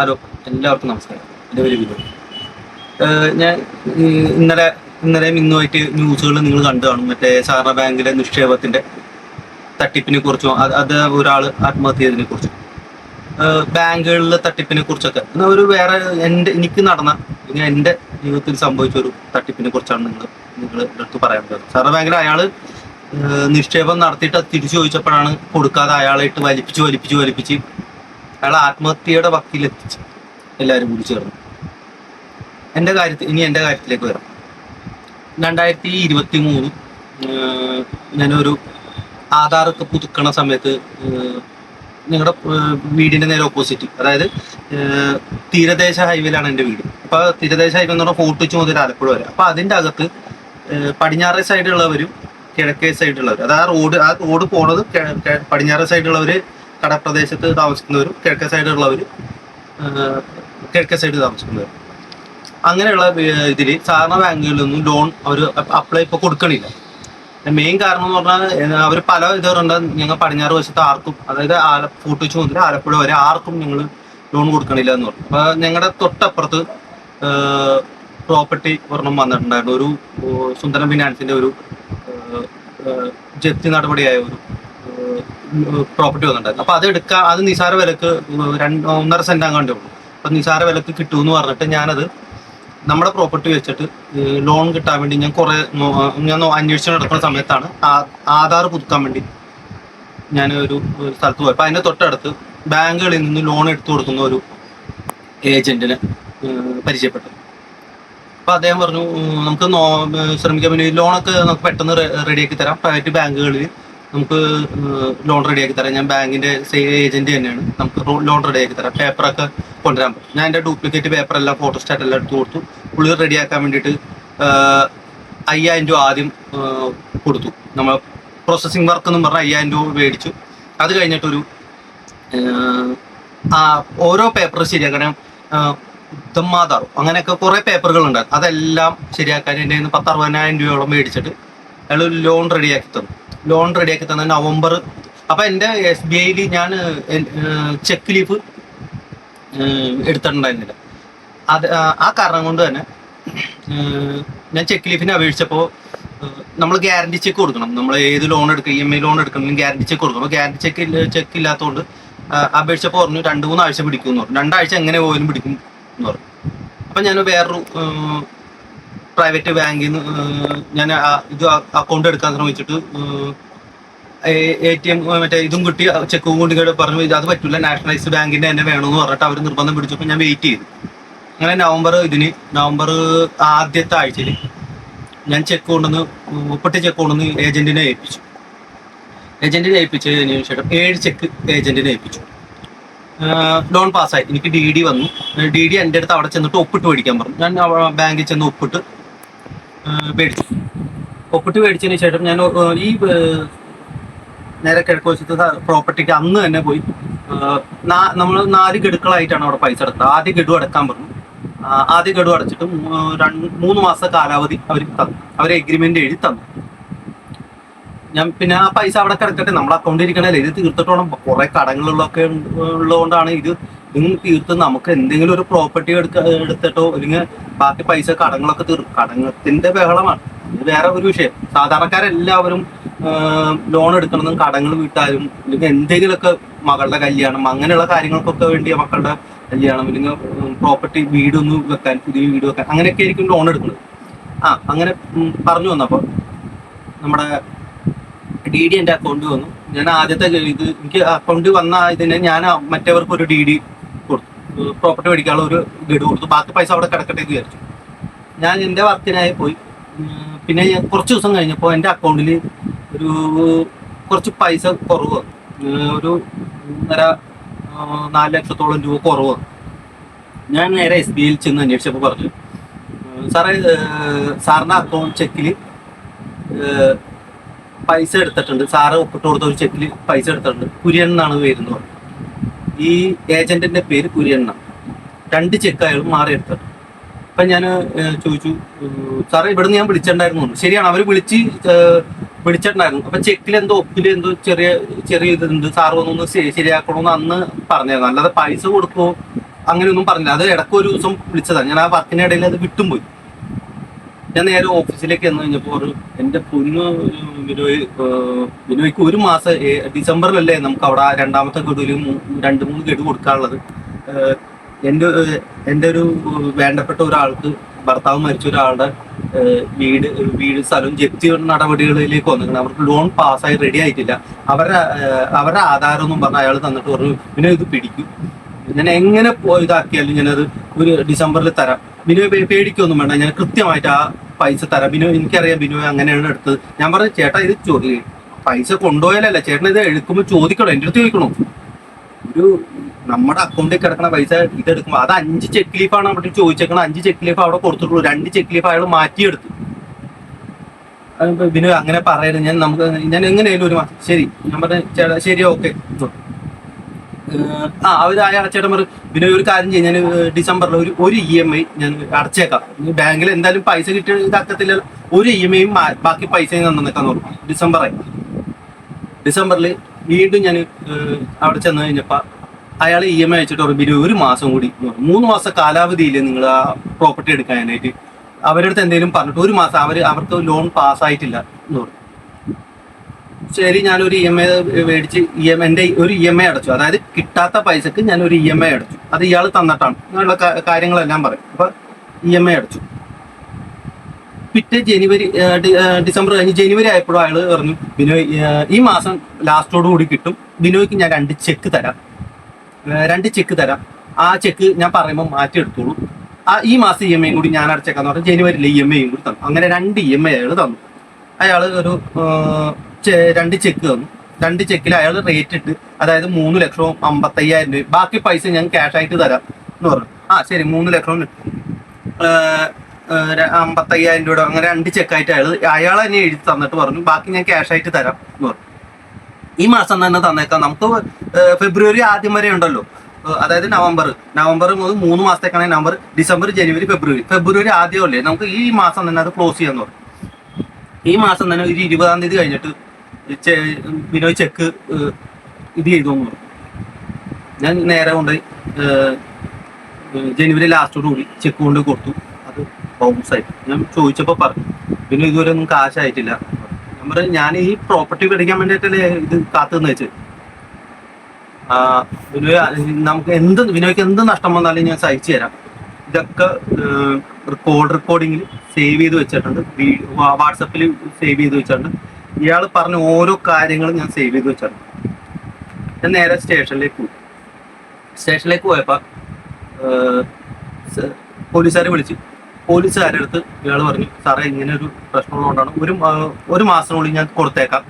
Hello എല്ലാവർക്കും നമസ്കാരം. എന്റെ പേര് വിനോദ് ഞാൻ ഇന്നലെ ഇന്നലെയും ഇന്നുമായിട്ട് ന്യൂസുകൾ നിങ്ങൾ കണ്ടു കാണും മറ്റേ സഹകരണ ബാങ്കിലെ നിക്ഷേപത്തിന്റെ തട്ടിപ്പിനെ കുറിച്ചും അത് ഒരാൾ ആത്മഹത്യ ചെയ്തതിനെ കുറിച്ചും. ബാങ്കുകളിലെ തട്ടിപ്പിനെ കുറിച്ചൊക്കെ. എന്നാൽ ഒരു വേറെ എന്റെ എനിക്ക് നടന്ന ഞാൻ എന്റെ ജീവിതത്തിൽ സംഭവിച്ച ഒരു തട്ടിപ്പിനെ കുറിച്ചാണ് നിങ്ങൾ നിങ്ങൾ എടുത്ത് പറയാൻ സഹകരണ ബാങ്കിൽ അയാൾ നിക്ഷേപം നടത്തിയിട്ട് അത് തിരിച്ചു ചോദിച്ചപ്പോഴാണ് കൊടുക്കാതെ അയാളായിട്ട് വലിപ്പിച്ച് വലിപ്പിച്ച് വലിപ്പിച്ച് അയാൾ ആത്മഹത്യയുടെ വക്കിലെത്തിച്ച്. എല്ലാവരും കൂടി ചേർന്നു. എന്റെ കാര്യത്തിൽ ഇനി എന്റെ കാര്യത്തിലേക്ക് വരാം. രണ്ടായിരത്തി ഇരുപത്തി മൂന്ന് ഞാനൊരു ആധാറൊക്കെ പുതുക്കണ സമയത്ത് നിങ്ങളുടെ വീടിന്റെ നേരെ ഓപ്പോസിറ്റ് അതായത് തീരദേശ ഹൈവേയിലാണ് എന്റെ വീട്. അപ്പോൾ തീരദേശ ഹൈവേ എന്ന് പറഞ്ഞാൽ ഫോർട്ട് വെച്ച് മുതൽ ആലപ്പുഴ വരെ. അപ്പൊ അതിന്റെ അകത്ത് പടിഞ്ഞാറേ സൈഡിലുള്ളവരും കിഴക്കേ സൈഡിലുള്ളവർ അത് ആ റോഡ് ആ റോഡ് പോണത് പടിഞ്ഞാറേ സൈഡിലുള്ളവർ കടപ്രദേശത്ത് താമസിക്കുന്നവരും കിഴക്കേ സൈഡിലുള്ളവരും കിഴക്കേ സൈഡ് താമസിക്കുന്നവർ അങ്ങനെയുള്ള ഇതിൽ സാധാരണ ബാങ്കുകളിലൊന്നും ലോൺ അവർ അപ്ലൈ ഇപ്പോൾ കൊടുക്കണില്ല. മെയിൻ കാരണം എന്ന് പറഞ്ഞാൽ അവർ പല ഇത് പറഞ്ഞാൽ ഞങ്ങൾ പടിഞ്ഞാറ് വശത്ത് ആർക്കും അതായത് ആല പൂട്ടിച്ചു മുതൽ ആലപ്പുഴ വരെ ആർക്കും ഞങ്ങൾ ലോൺ കൊടുക്കണില്ല എന്ന് പറഞ്ഞു. അപ്പോൾ ഞങ്ങളുടെ തൊട്ടപ്പുറത്ത് പ്രോപ്പർട്ടി ഒരെണ്ണം വന്നിട്ടുണ്ടായിരുന്നു. ഒരു സുന്ദരം ഫിനാൻസിന്റെ ഒരു ജപ്തി നടപടിയായ ഒരു പ്രോപ്പർട്ടി വന്നിട്ടുണ്ടായിരുന്നു. അപ്പൊ അത് എടുക്കാൻ അത് നിസാര വിലക്ക് രണ്ട് ഒന്നര സെന്റ് അങ്ങാണ്ടേ ഉള്ളൂ. അപ്പൊ നിസാര വിലക്ക് കിട്ടുമെന്ന് പറഞ്ഞിട്ട് ഞാനത് നമ്മുടെ പ്രോപ്പർട്ടി വെച്ചിട്ട് ലോൺ കിട്ടാൻ വേണ്ടി ഞാൻ കുറെ ഞാൻ അന്വേഷിച്ചു നടക്കുന്ന സമയത്താണ് ആധാർ പുതുക്കാൻ വേണ്ടി ഞാൻ ഒരു സ്ഥലത്ത് പോയപ്പോൾ അതിന്റെ തൊട്ടടുത്ത് ബാങ്കുകളിൽ നിന്ന് ലോൺ എടുത്തു കൊടുക്കുന്ന ഒരു ഏജന്റിനെ പരിചയപ്പെട്ടു അപ്പൊ അദ്ദേഹം പറഞ്ഞു നമുക്ക് ശ്രമിക്കാൻ വേണ്ടി ലോണൊക്കെ നമുക്ക് പെട്ടെന്ന് റെഡിയാക്കി തരാം. പ്രൈവറ്റ് ബാങ്കുകളിൽ നമുക്ക് ലോൺ റെഡിയാക്കി തരാം. ഞാൻ ബാങ്കിന്റെ ഏജന്റ് തന്നെയാണ്. നമുക്ക് ലോൺ റെഡിയാക്കി തരാം. പേപ്പറൊക്കെ കൊണ്ടുവരാൻ പറ്റും. ഞാൻ എന്റെ ഡ്യൂപ്ലിക്കേറ്റ് പേപ്പർ എല്ലാം ഫോട്ടോസ്റ്റാറ്റ് എല്ലാം എടുത്ത് കൊടുത്തു. പുള്ളി റെഡിയാക്കാൻ വേണ്ടിയിട്ട് അയ്യായിരം രൂപ ആദ്യം കൊടുത്തു. നമ്മൾ പ്രോസസ്സിംഗ് വർക്ക് എന്ന് പറഞ്ഞാൽ അയ്യായിരം രൂപ മേടിച്ചു. അത് കഴിഞ്ഞിട്ടൊരു ഓരോ പേപ്പർ ശരിയാക്കണം ദമ്മാതാറും അങ്ങനെയൊക്കെ കുറേ പേപ്പറുകൾ ഉണ്ടായിരുന്നു. അതെല്ലാം ശരിയാക്കാൻ എന്റെ പത്ത് അറുപതിനായിരം രൂപയോളം മേടിച്ചിട്ട് അയാൾ ലോൺ റെഡിയാക്കി തന്നു. ലോൺ റെഡിയാക്കി തന്ന നവംബർ അപ്പൊ എന്റെ എസ് ബി ഐയിൽ ഞാൻ ചെക്ക് ലീഫ് എടുത്തിട്ടുണ്ടായിരുന്നില്ല. അത് ആ, കാരണം കൊണ്ട് തന്നെ ഞാൻ ചെക്ക് ലീഫിനെ അപേക്ഷിച്ചപ്പോൾ നമ്മൾ ഗ്യാരണ്ടി ചെക്ക് കൊടുക്കണം. നമ്മൾ ഏത് ലോൺ എടുക്കുക ഇ എം ഐ ലോൺ എടുക്കണമെങ്കിൽ ഗ്യാരണ്ടി ചെക്ക് കൊടുക്കണം. അപ്പോൾ ഗ്യാരണ്ടി ചെക്ക് ചെക്ക് ഇല്ലാത്തതുകൊണ്ട് അപേക്ഷിച്ചപ്പോൾ പറഞ്ഞു രണ്ട് മൂന്ന് ആഴ്ച പിടിക്കും എന്ന് പറഞ്ഞു. രണ്ടാഴ്ച എങ്ങനെ പോയാലും പിടിക്കും എന്ന് പറഞ്ഞു. അപ്പം ഞാൻ വേറൊരു പ്രൈവറ്റ് ബാങ്കിൽ നിന്ന് ഞാൻ ഇത് അക്കൗണ്ട് എടുക്കാൻ ശ്രമിച്ചിട്ട് എ ടി എം മറ്റേ ഇതും കിട്ടി ചെക്കും കൊണ്ട് കേട്ട് പറഞ്ഞു ഇത് അത് പറ്റില്ല നാഷണലൈസ്ഡ് ബാങ്കിന്റെ തന്നെ വേണമെന്ന് പറഞ്ഞിട്ട് അവർ നിർബന്ധം പിടിച്ചപ്പോൾ ഞാൻ വെയിറ്റ് ചെയ്തു. അങ്ങനെ നവംബർ ഇതിന് നവംബർ ആദ്യത്തെ ആഴ്ചയിൽ ഞാൻ ചെക്ക് കൊണ്ടുവന്ന് ഒപ്പിട്ട് ചെക്ക് കൊണ്ടുവന്ന് ഏജന്റിനെ ഏൽപ്പിച്ചു. ഏജന്റിനെ ഏൽപ്പിച്ചതിന് ശേഷം ഏഴ് ചെക്ക് ഏജന്റിനെ ഏൽപ്പിച്ചു. ലോൺ പാസ്സായി എനിക്ക് ഡി ഡി വന്നു. ഡി ഡി എന്റെ അടുത്ത് അവിടെ ചെന്നിട്ട് ഒപ്പിട്ട് മേടിക്കാൻ പറഞ്ഞു. ഞാൻ ബാങ്കിൽ ചെന്ന് ഒപ്പിട്ട് മേടിച്ചു പൊക്കുട്ടി മേടിച്ചതിന് ശേഷം ഞാൻ ഈ നേരെ കിഴക്ക് വശത്ത് പ്രോപ്പർട്ടിക്ക് അന്ന് തന്നെ പോയി. നമ്മൾ നാല് ഗഡുക്കളായിട്ടാണ് അവിടെ പൈസ എടുത്തത്. ആദ്യ ഗഡു അടക്കാൻ പറഞ്ഞു. ആദ്യ ഗഡു അടച്ചിട്ട് രണ്ട് മൂന്ന് മാസത്തെ കാലാവധി അവർ തന്നു. അവർ എഗ്രിമെന്റ് എഴുതി തന്നു. ഞാൻ പിന്നെ ആ പൈസ അവിടെ കിടക്കട്ടെ. നമ്മൾ അക്കൗണ്ടിൽ ഇത് തീർത്തിട്ടോണം. കുറെ കടങ്ങളുള്ളൊക്കെ ഉള്ളതുകൊണ്ടാണ് ഇത് ഇതും തീർത്ത് നമുക്ക് എന്തെങ്കിലും ഒരു പ്രോപ്പർട്ടി എടുക്ക എടുത്തിട്ടോ അല്ലെങ്കിൽ ബാക്കി പൈസ കടങ്ങളൊക്കെ തീർ കടങ്ങത്തിന്റെ ബഹളമാണ്. വേറെ ഒരു വിഷയം. സാധാരണക്കാരെല്ലാവരും ലോൺ എടുക്കണമെന്നും കടങ്ങൾ വീട്ടാനും അല്ലെങ്കിൽ എന്തെങ്കിലുമൊക്കെ മകളുടെ കല്യാണം അങ്ങനെയുള്ള കാര്യങ്ങൾക്കൊക്കെ വേണ്ടി മക്കളുടെ കല്യാണം അല്ലെങ്കിൽ പ്രോപ്പർട്ടി വീടൊന്ന് വെക്കാൻ പുതിയ വീട് വെക്കാൻ അങ്ങനെയൊക്കെ ആയിരിക്കും ലോൺ എടുക്കുന്നത്. ആ അങ്ങനെ പറഞ്ഞു വന്നപ്പോൾ നമ്മുടെ ഡി ഡി എന്റെ അക്കൗണ്ട് വന്നു. ഞാൻ ആദ്യത്തെ ഇത് എനിക്ക് അക്കൗണ്ട് വന്ന ഇതിനെ ഞാൻ മറ്റവർക്ക് ഒരു ഡി ഡി പ്രോപ്പർട്ടി മേടിക്കാനുള്ള ഒരു ഗഡു കൊടുത്തു. ബാക്കി പൈസ അവിടെ കിടക്കട്ടെ എന്ന് വിചാരിച്ചു. ഞാൻ എന്റെ വർക്കിനായി പോയി. പിന്നെ ഞാൻ കുറച്ച് ദിവസം കഴിഞ്ഞപ്പോൾ എന്റെ അക്കൗണ്ടിൽ ഒരു കുറച്ച് പൈസ കുറവ് ഒരു ഒന്നര നാല് ലക്ഷത്തോളം രൂപ കുറവ് ഞാൻ നേരെ എസ് ബി ഐയിൽ ചെന്ന് അന്വേഷിച്ചപ്പോൾ പറഞ്ഞു സാറേ സാറിന്റെ അക്കൗണ്ട് ചെക്കിൽ പൈസ എടുത്തിട്ടുണ്ട്. സാറ് ഒപ്പിട്ട് കൊടുത്ത ഒരു ചെക്കിൽ പൈസ എടുത്തിട്ടുണ്ട്. കുര്യൻ എന്നാണ് പേരെന്ന് പറഞ്ഞു. ഈ ഏജന്റിന്റെ പേര് കുര്യണ്ണ. രണ്ട് ചെക്ക് അയാൾ മാറി എടുത്തിട്ടുണ്ട് അപ്പൊ ഞാൻ ചോദിച്ചു സാറെ സാറേ ഇവിടുന്ന് ഞാൻ വിളിച്ചിട്ടുണ്ടായിരുന്നു എന്ന്." ശരിയാണ് അവർ വിളിച്ച് വിളിച്ചിട്ടുണ്ടായിരുന്നു. അപ്പൊ ചെക്കിൽ എന്തോ ഒപ്പിൽ എന്തോ ചെറിയ ചെറിയ ഇതുണ്ട്. സാർ ഒന്നൊന്ന് ശരി- ശരിയാക്കണമെന്ന് അന്ന് പറഞ്ഞായിരുന്നു അല്ലാതെ പൈസ കൊടുക്കുമോ അങ്ങനെയൊന്നും പറഞ്ഞില്ല. അത് ഇടയ്ക്ക് ഒരു ദിവസം വിളിച്ചതാണ് ഞാൻ ആ വർക്കിനിടയിൽ അത് വിട്ടും പോയി. ഞാൻ നേരെ ഓഫീസിലേക്ക് വന്നു കഴിഞ്ഞപ്പോൾ ഒരു എന്റെ പൊന്നു ബിനോയ് ബിനോയ്ക്ക് ഒരു മാസം ഡിസംബറിലല്ലേ നമുക്ക് അവിടെ രണ്ടാമത്തെ ഗഡുവിൽ രണ്ട് മൂന്ന് ഗഡു കൊടുക്കാനുള്ളത്. എന്റെ എന്റെ ഒരു വേണ്ടപ്പെട്ട ഒരാൾക്ക് ഭർത്താവ് മരിച്ച ഒരാളുടെ വീട് വീട് സ്ഥലവും ജപ്തി നടപടികളിലേക്ക് വന്നിട്ടുണ്ട്. അവർക്ക് ലോൺ പാസ്സായി റെഡി ആയിട്ടില്ല. അവരുടെ അവരുടെ ആധാരം പറഞ്ഞ അയാൾ തന്നിട്ട് പറഞ്ഞു പിന്നെ ഇത് പിടിക്കും. ഞാൻ എങ്ങനെ ഇതാക്കിയാലും ഞാനത് ഒരു ഡിസംബറിൽ തരാം. ബിനു പേടിക്കൊന്നും വേണ്ട. ഞാൻ കൃത്യമായിട്ട് ആ പൈസ തരാം. ബിനു എനിക്കറിയാം ബിനു അങ്ങനെയാണ് എടുത്തത്. ഞാൻ പറഞ്ഞു ചേട്ടാ ഇത് ചോ- പൈസ കൊണ്ടുപോയാലല്ല. ചേട്ടൻ ഇത് എടുക്കുമ്പോൾ ചോദിക്കണോ? എന്റെ അടുത്ത് ചോദിക്കണോ? ഒരു നമ്മുടെ അക്കൗണ്ടിൽ കിടക്കുന്ന പൈസ ഇതെടുക്കുമ്പോൾ അത് അഞ്ച് ചെക്ക് ലീഫാണ് അവിടെ ചോദിച്ചേക്കണം അഞ്ച് ചെക്ക് ലീഫ് അവിടെ കൊടുത്തിട്ടുള്ളൂ. രണ്ട് ചെക്ക് ലീഫ് അയാൾ മാറ്റിയെടുത്തു. ബിനു അങ്ങനെ പറയരുത്. ഞാൻ നമുക്ക് ഞാൻ എങ്ങനെയായാലും ഒരു മാസം ശരി. ഞാൻ പറഞ്ഞു ചേട്ടാ ശരി ഓക്കെ. ആ അവർ ആ ചേട്ടൻ പറഞ്ഞു പിന്നെ ഒരു കാര്യം ചെയ്യാം ഞാൻ ഡിസംബറിൽ ഒരു ഒരു ഇ എം ഐ ഞാൻ അടച്ചേക്കാം. ബാങ്കിൽ എന്തായാലും പൈസ കിട്ടിയ ഇതാക്കത്തില്ല. ഒരു ഇ എം ഐയും ബാക്കി പൈസയും നിൽക്കാൻ നോക്കും ഡിസംബറായി ഡിസംബറിൽ വീണ്ടും ഞാൻ അവിടെ ചെന്ന് കഴിഞ്ഞപ്പോൾ അയാൾ ഇ എം ഐ അയച്ചിട്ട് പറഞ്ഞു പിന്നെ ഒരു മാസം കൂടി. മൂന്ന് മാസം കാലാവധിയിൽ നിങ്ങൾ ആ പ്രോപ്പർട്ടി എടുക്കാനായിട്ട് അവരുടെ അടുത്ത് എന്തെങ്കിലും പറഞ്ഞിട്ട് ഒരു മാസം അവർ അവർക്ക് ലോൺ പാസ്സായിട്ടില്ല എന്ന് പറഞ്ഞു. ശരി ഞാനൊരു ഇ എം ഐ മേടിച്ച് ഇ എം എന്റെ ഒരു ഇ എം ഐ അടച്ചു. അതായത് കിട്ടാത്ത പൈസക്ക് ഞാൻ ഒരു ഇ എം ഐ അടച്ചു. അത് ഇയാൾ തന്നിട്ടാണ്. അങ്ങനെയുള്ള കാര്യങ്ങളെല്ലാം പറയും. അപ്പൊ ഇ എം ഐ അടച്ചു. പിറ്റേ ജനുവരി ഡിസംബർ കഴിഞ്ഞ് ജനുവരി ആയപ്പോഴും അയാൾ പറഞ്ഞു ബിനോയ് ഈ മാസം ലാസ്റ്റോട് കൂടി കിട്ടും. ബിനോയ്ക്ക് ഞാൻ രണ്ട് ചെക്ക് തരാം. രണ്ട് ചെക്ക് തരാം. ആ ചെക്ക് ഞാൻ പറയുമ്പോൾ മാറ്റിയെടുത്തോളൂ ആ ഈ മാസം ഇ എം ഐയും കൂടി ഞാൻ അടച്ചേക്കാന്ന് പറഞ്ഞാൽ ജനുവരിയിലെ ഇ എം ഐയും കൂടി തന്നു. അങ്ങനെ രണ്ട് ഇ എം ഐ അയാൾ തന്നു. അയാൾ ഒരു രണ്ട് ചെക്ക് തന്നു. രണ്ട് ചെക്കിൽ അയാൾ റേറ്റ് ഇട്ട് അതായത് മൂന്ന് ലക്ഷവും അമ്പത്തയ്യായിരം രൂപ ബാക്കി പൈസ ഞാൻ ക്യാഷ് ആയിട്ട് തരാം എന്ന് പറഞ്ഞു. ആ ശരി മൂന്ന് ലക്ഷവും അമ്പത്തയ്യായിരം രൂപ അങ്ങനെ രണ്ട് ചെക്കായിട്ട് അയാൾ അയാൾ തന്നെ എഴുതി തന്നിട്ട് പറഞ്ഞു. ബാക്കി ഞാൻ ക്യാഷ് ആയിട്ട് തരാം എന്ന് പറഞ്ഞു. ഈ മാസം തന്നെ തന്നേക്കാം. നമുക്ക് ഫെബ്രുവരി ആദ്യം വരെ ഉണ്ടല്ലോ. അതായത് നവംബർ. നവംബർ മുതൽ മൂന്ന് മാസത്തേക്കാണ് നവംബർ. ഡിസംബർ ജനുവരി ഫെബ്രുവരി. ഫെബ്രുവരി ആദ്യമല്ലേ നമുക്ക് ഈ മാസം തന്നെ അത് ക്ലോസ് ചെയ്യാന്ന് പറഞ്ഞു. ഈ മാസം തന്നെ ഒരു ഇരുപതാം തീയതി കഴിഞ്ഞിട്ട് ബിനോയ് ചെക്ക് ഇത് ചെയ്തു ഞാൻ നേരെ ഏഹ്, ജനുവരി ലാസ്റ്റോട് കൂടി ചെക്ക് കൊണ്ട് കൊടുത്തു. അത് ബൗൺസ് ആയി. ഞാൻ ചോദിച്ചപ്പോൾ പറഞ്ഞു പിന്നെ ഇതുവരെ ഒന്നും കാശായിട്ടില്ല. പറഞ്ഞു ഞാൻ ഈ പ്രോപ്പർട്ടി മേടിക്കാൻ വേണ്ടിയിട്ടല്ലേ ഇത് കാത്തു നിന്ന് ബിനോയ് നമുക്ക് എന്ത് വിനോയ്ക്ക് എന്ത് നഷ്ടം വന്നാലും ഞാൻ സഹിച്ചു തരാം. ഇതൊക്കെ റെക്കോർഡ് റെക്കോർഡിങ്ങിൽ സേവ് ചെയ്ത് വെച്ചിട്ടുണ്ട്. വാട്സപ്പിൽ സേവ് ചെയ്ത് വെച്ചിട്ടുണ്ട്. ഇയാൾ പറഞ്ഞ ഓരോ കാര്യങ്ങളും ഞാൻ സേവ് ചെയ്ത് വെച്ചിട്ടുണ്ട് ഞാൻ നേരെ സ്റ്റേഷനിലേക്ക് പോയി. സ്റ്റേഷനിലേക്ക് പോയപ്പോൾ പോലീസുകാരെ വിളിച്ചു. പോലീസുകാരുടെ അടുത്ത് ഇയാൾ പറഞ്ഞു സാറേ ഇങ്ങനെ ഒരു പ്രശ്നമുള്ളതുകൊണ്ടാണ് ഒരു ഒരു മാസത്തിനുള്ളിൽ ഞാൻ കൊടുത്തേക്കാം.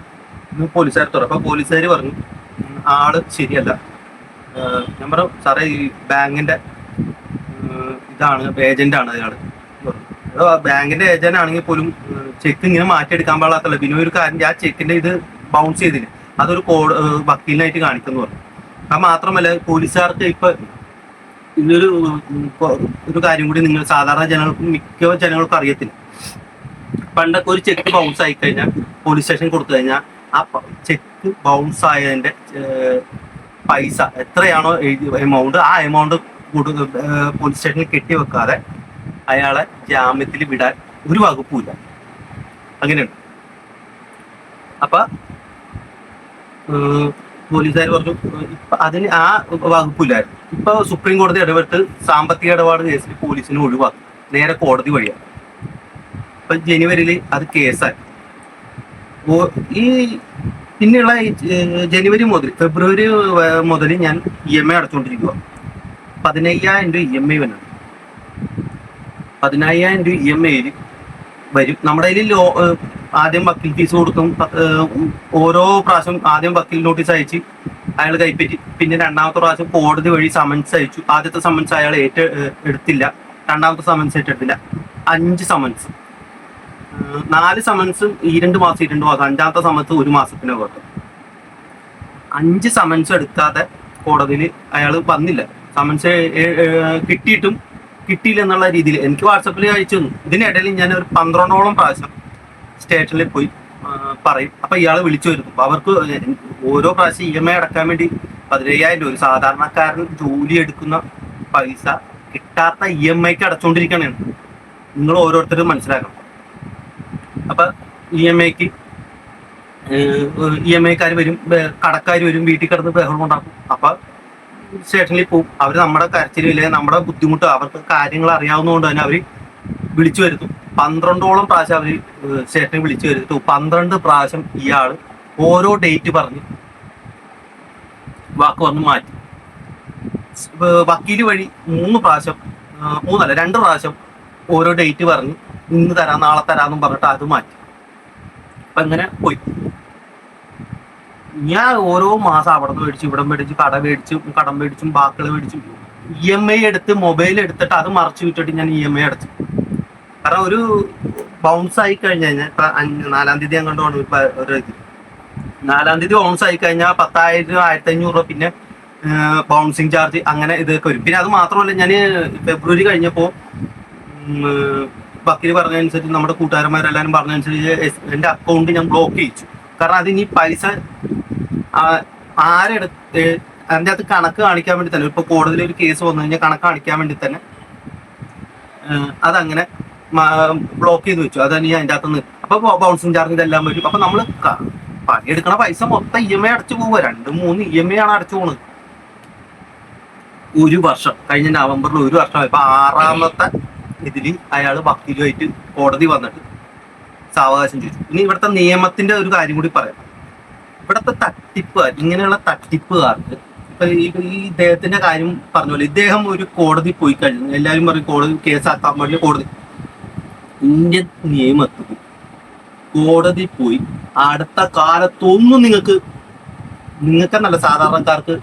പോലീസുകാർ തുറ അപ്പോൾ പോലീസുകാർ പറഞ്ഞു ആൾ ശരിയല്ല. ഞാൻ പറഞ്ഞു സാറേ ഈ ബാങ്കിന്റെ ഇതാണ് ഏജന്റ് ആണ് അയാൾ ബാങ്കിന്റെ ഏജന്റ് ആണെങ്കിൽ പോലും ചെക്ക് ഇങ്ങനെ മാറ്റിയെടുക്കാൻ പാടാത്തല്ല പിന്നെ ഒരു കാര്യം ആ ചെക്കിന്റെ ഇത് ബൗൺസ് ചെയ്തില്ല? അതൊരു കോഡ് വക്കീലിനായിട്ട് കാണിക്കുന്നു പറഞ്ഞു. അത് മാത്രമല്ല പോലീസുകാർക്ക് ഇപ്പൊ ഇന്നൊരു ഒരു കാര്യം കൂടി നിങ്ങൾ സാധാരണ ജനങ്ങൾക്ക് മിക്ക ജനങ്ങൾക്കും അറിയത്തില്ല. പണ്ടൊക്കെ ഒരു ചെക്ക് ബൗൺസ് ആയി കഴിഞ്ഞാൽ പോലീസ് സ്റ്റേഷൻ കൊടുത്തു കഴിഞ്ഞാൽ ആ ചെക്ക് ബൗൺസ് ആയതിന്റെ പൈസ എത്രയാണോ എമൗണ്ട് ആ എമൗണ്ട് പോലീസ് സ്റ്റേഷനിൽ കെട്ടി വെക്കാതെ അയാളെ ജാമ്യത്തിൽ വിടാൻ ഒരു വകുപ്പുമില്ല അങ്ങനെയുണ്ട്. അപ്പൊ പോലീസുകാർ പറഞ്ഞു അതിന് ആ വകുപ്പില്ലായിരുന്നു ഇപ്പൊ സുപ്രീം കോടതി ഇടപെട്ട് സാമ്പത്തിക ഇടപാട് കേസിൽ പോലീസിനെ ഒഴിവാക്കി. നേരെ കോടതി വഴിയാണ്. ഇപ്പൊ ജനുവരിയിൽ അത് കേസായി. ഈ പിന്നെയുള്ള ജനുവരി മുതൽ ഫെബ്രുവരി മുതൽ ഞാൻ ഇ എം ഐ അടച്ചുകൊണ്ടിരിക്കുക പതിനയ്യായിരം രൂപ ഇ എം ഐ വരുന്നുണ്ട് പതിനയ്യായിരം രൂപ ഇ എം ഐയിൽ വരും. നമ്മുടെ കയ്യിൽ ലോ ആദ്യം വക്കീൽ ഫീസ് കൊടുക്കും. ഓരോ പ്രാവശ്യം ആദ്യം വക്കീൽ നോട്ടീസ് അയച്ച് അയാൾ കൈപ്പറ്റി. പിന്നെ രണ്ടാമത്തെ പ്രാവശ്യം കോടതി വഴി സമൻസ് അയച്ചു. ആദ്യത്തെ സമൻസ് അയാൾ ഏറ്റ എടുത്തില്ല. രണ്ടാമത്തെ സമൻസ് ഏറ്റെടുത്തില്ല അഞ്ച് സമൻസ് നാല് സമൻസും ഈ രണ്ട് മാസം ഈ രണ്ട് മാസം അഞ്ചാമത്തെ സമൻസ് ഒരു മാസത്തിന് പുറത്ത് അഞ്ച് സമൻസ് എടുക്കാതെ കോടതിയിൽ അയാൾ വന്നില്ല. സമൻസ് കിട്ടിയിട്ടും കിട്ടിയില്ല എന്നുള്ള രീതിയിൽ എനിക്ക് വാട്സപ്പിൽ അയച്ചു തന്നു. ഇതിനിടയിൽ ഞാൻ ഒരു പന്ത്രണ്ടോളം പ്രാവശ്യം സ്റ്റേഷനിൽ പോയി പറയും. അപ്പൊ ഇയാൾ വിളിച്ചു വരുന്നു. അപ്പൊ അവർക്ക് ഓരോ പ്രാവശ്യം ഇ എം ഐ അടക്കാൻ വേണ്ടി പതിനയ്യായിരം രൂപ. ഒരു സാധാരണക്കാരൻ ജോലി എടുക്കുന്ന പൈസ കിട്ടാത്ത ഇ എം ഐക്ക് അടച്ചുകൊണ്ടിരിക്കണേ നിങ്ങൾ ഓരോരുത്തരും മനസ്സിലാക്കണം. അപ്പൊ ഇ എം ഐക്ക് ഇ എം ഐക്കാർ വരും കടക്കാർ വരും വീട്ടിൽ കിടന്ന് ബഹളം ഉണ്ടാക്കും. അപ്പൊ സ്റ്റേഷനിൽ പോകും അവർ നമ്മുടെ കരച്ചിലില്ല നമ്മുടെ ബുദ്ധിമുട്ട് അവർക്ക് കാര്യങ്ങൾ അറിയാവുന്നതുകൊണ്ട് തന്നെ അവർ വിളിച്ചു വരുത്തും പന്ത്രണ്ടോളം പ്രാവശ്യം അവർ സ്റ്റേഷനിൽ വിളിച്ചു വരുത്തു പന്ത്രണ്ട് പ്രാവശ്യം ഇയാൾ ഓരോ ഡേറ്റ് പറഞ്ഞ് വാക്ക് വന്ന് മാറ്റി. വക്കീൽ വഴി മൂന്ന് പ്രാവശ്യം മൂന്നല്ല രണ്ട് പ്രാവശ്യം ഓരോ ഡേറ്റ് പറഞ്ഞ് ഇന്ന് തരാം നാളെ തരാന്നും പറഞ്ഞിട്ട് അത് മാറ്റി. അപ്പൊ അങ്ങനെ പോയി. ഞാൻ ഓരോ മാസം അവിടെ നിന്ന് മേടിച്ചു ഇവിടെ മേടിച്ചു കട മേടിച്ചും കടം മേടിച്ചും ബാക്കികൾ മേടിച്ചും ഇ എം ഐ എടുത്ത് മൊബൈൽ എടുത്തിട്ട് അത് മറച്ചു വിട്ടിട്ട് ഞാൻ ഇ എം ഐ അടച്ചു. കാരണം ഒരു ബൗൺസ് ആയി കഴിഞ്ഞു കഴിഞ്ഞാൽ നാലാം തീയതി അങ്ങോട്ടാണ് ഒരു ഇത്. നാലാം തീയതി ബൗൺസ് ആയി കഴിഞ്ഞാൽ പത്തായിരം ആയിരത്തി അഞ്ഞൂറ് രൂപ പിന്നെ ബൗൺസിങ് ചാർജ് അങ്ങനെ ഇതൊക്കെ വരും. പിന്നെ അത് മാത്രമല്ല ഞാൻ ഫെബ്രുവരി കഴിഞ്ഞപ്പോൾ വക്കീൽ പറഞ്ഞതനുസരിച്ച് നമ്മുടെ കൂട്ടുകാരന്മാരെല്ലാവരും പറഞ്ഞതനുസരിച്ച് എന്റെ അക്കൗണ്ട് ഞാൻ ബ്ലോക്ക് ചെയ്യിച്ചു. കാരണം അതിനി പൈസ ആരെടുത്ത് അതിന്റെ അകത്ത് കണക്ക് കാണിക്കാൻ വേണ്ടി തന്നെ. ഇപ്പൊ കോടതിയിൽ ഒരു കേസ് വന്നു കഴിഞ്ഞാൽ കണക്ക് കാണിക്കാൻ വേണ്ടി തന്നെ അതങ്ങനെ ബ്ലോക്ക് ചെയ്ത് വെച്ചു. അത് ഇനി അതിന്റെ അകത്തുനിന്ന് അപ്പൊ ബൗൺസിങ് ചാർജ് ഇതെല്ലാം വരും. അപ്പൊ നമ്മൾ പണിയെടുക്കണ പൈസ മൊത്തം ഇ എം ഐ അടച്ചു പോവുക. രണ്ട് മൂന്ന് ഇ എം ഐ ആണ് അടച്ചു പോകുന്നത് ഒരു വർഷം. കഴിഞ്ഞ നവംബറിൽ ഒരു വർഷം ഇപ്പൊ ആറാമത്തെ ഇതിൽ അയാൾ വക്കീലുമായിട്ട് കോടതി വന്നിട്ട് സാവകാശം ചോദിച്ചു. ഇനി ഇവിടുത്തെ നിയമത്തിന്റെ ഒരു കാര്യം കൂടി പറയാം. ഇവിടുത്തെ തട്ടിപ്പുകാർ ഇങ്ങനെയുള്ള തട്ടിപ്പുകാർക്ക് ഇപ്പൊ ഈ ഇദ്ദേഹത്തിന്റെ കാര്യം പറഞ്ഞ പോലെ ഇദ്ദേഹം ഒരു കോടതി പോയി കഴിഞ്ഞു. എല്ലാവരും പറയും കോടതി കേസാക്കാൻ വേണ്ടി കോടതി. ഇന്ത്യൻ നിയമത്തിൽ കോടതി പോയി. അടുത്ത കാലത്തൊന്നും നിങ്ങൾക്ക് നിങ്ങൾക്ക് നല്ല സാധാരണക്കാർക്ക്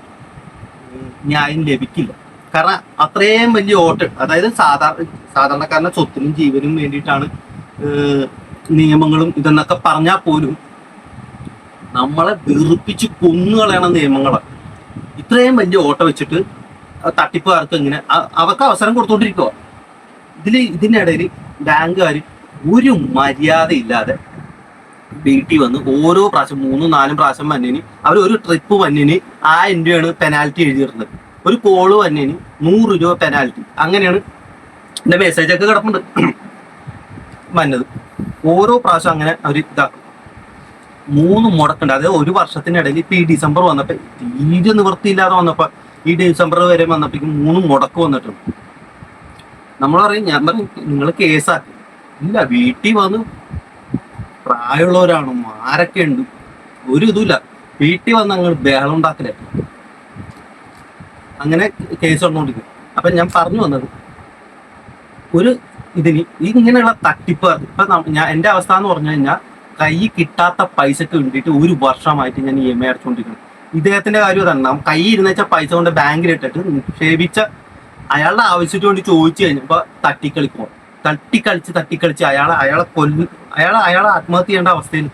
ന്യായം ലഭിക്കില്ല. കാരണം അത്രയും വലിയ ഓട്ട്. അതായത് സാധാരണ സാധാരണക്കാരന്റെ സ്വത്തിനും ജീവനും വേണ്ടിയിട്ടാണ് നിയമങ്ങളും ഇതെന്നൊക്കെ പറഞ്ഞാൽ പോലും നമ്മളെ വെറുപ്പിച്ച് കൊന്നുകളയണ നിയമങ്ങളാണ് ഇത്രയും വലിയ ഓട്ട വെച്ചിട്ട് തട്ടിപ്പുകാർക്ക് ഇങ്ങനെ അവർക്ക് അവസരം കൊടുത്തോണ്ടിരിക്കുക ഇതിൽ ഇതിനിടയിൽ ബാങ്കുകാർ ഒരു മര്യാദ ഇല്ലാതെ വീട്ടിൽ വന്ന് ഓരോ പ്രാവശ്യം മൂന്നും നാലും പ്രാവശ്യം വന്നിന് അവർ ഒരു ട്രിപ്പ് വന്നിന് ആയിരം രൂപയാണ് പെനാൽറ്റി എഴുതിയിരുന്നത്. ഒരു കോൾ വന്നിന് നൂറ് രൂപ പെനാൽറ്റി അങ്ങനെയാണ് എന്റെ മെസ്സേജൊക്കെ കിടപ്പുണ്ട്. വന്നത്. ഓരോ പ്രാവശ്യം അങ്ങനെ അവർ ഇതാക്കും മൂന്ന് മുടക്കുണ്ട്. അതായത് ഒരു വർഷത്തിനിടയിൽ ഇപ്പൊ ഈ ഡിസംബർ വന്നപ്പോ തീരെ നിവൃത്തിയില്ലാതെ വന്നപ്പോ ഈ ഡിസംബർ വരെ വന്നപ്പോഴേക്കും മൂന്ന് മുടക്ക് വന്നിട്ടുണ്ട്. നമ്മൾ പറയും ഞാൻ പറയും നിങ്ങൾ കേസാക്കി ഇല്ല വീട്ടിൽ വന്ന്. പ്രായമുള്ളവരാണ് ആരൊക്കെ ഉണ്ട്. ഒരു ഇതുമില്ല. വീട്ടിൽ വന്ന് അങ്ങ് ബഹളം ഉണ്ടാക്കില്ല അങ്ങനെ കേസ് വന്നുകൊണ്ടിരിക്കും അപ്പൊ ഞാൻ പറഞ്ഞു വന്നത് ഒരു ഇതിന് ഇങ്ങനെയുള്ള തട്ടിപ്പ് ഇപ്പൊ ഞാൻ എന്റെ അവസ്ഥ എന്ന് പറഞ്ഞു കഴിഞ്ഞാൽ കൈ കിട്ടാത്ത പൈസക്ക് വേണ്ടിയിട്ട് ഒരു വർഷമായിട്ട് ഞാൻ ഇ എം ഐ അടച്ചുകൊണ്ടിരിക്കുന്നു ഇദ്ദേഹത്തിന്റെ കാര്യം തന്നെ കൈ ഇരുന്ന് വെച്ചാൽ പൈസ കൊണ്ട് ബാങ്കിൽ ഇട്ടിട്ട് നിക്ഷേപിച്ച അയാളുടെ ആവശ്യത്തിന് വേണ്ടി ചോദിച്ചു കഴിഞ്ഞപ്പോ തട്ടിക്കളിക്കുമോ തട്ടിക്കളിച്ച് തട്ടിക്കളിച്ച് അയാളെ അയാളെ കൊല്ലു അയാളെ അയാളെ ആത്മഹത്യ ചെയ്യേണ്ട അവസ്ഥയിൽ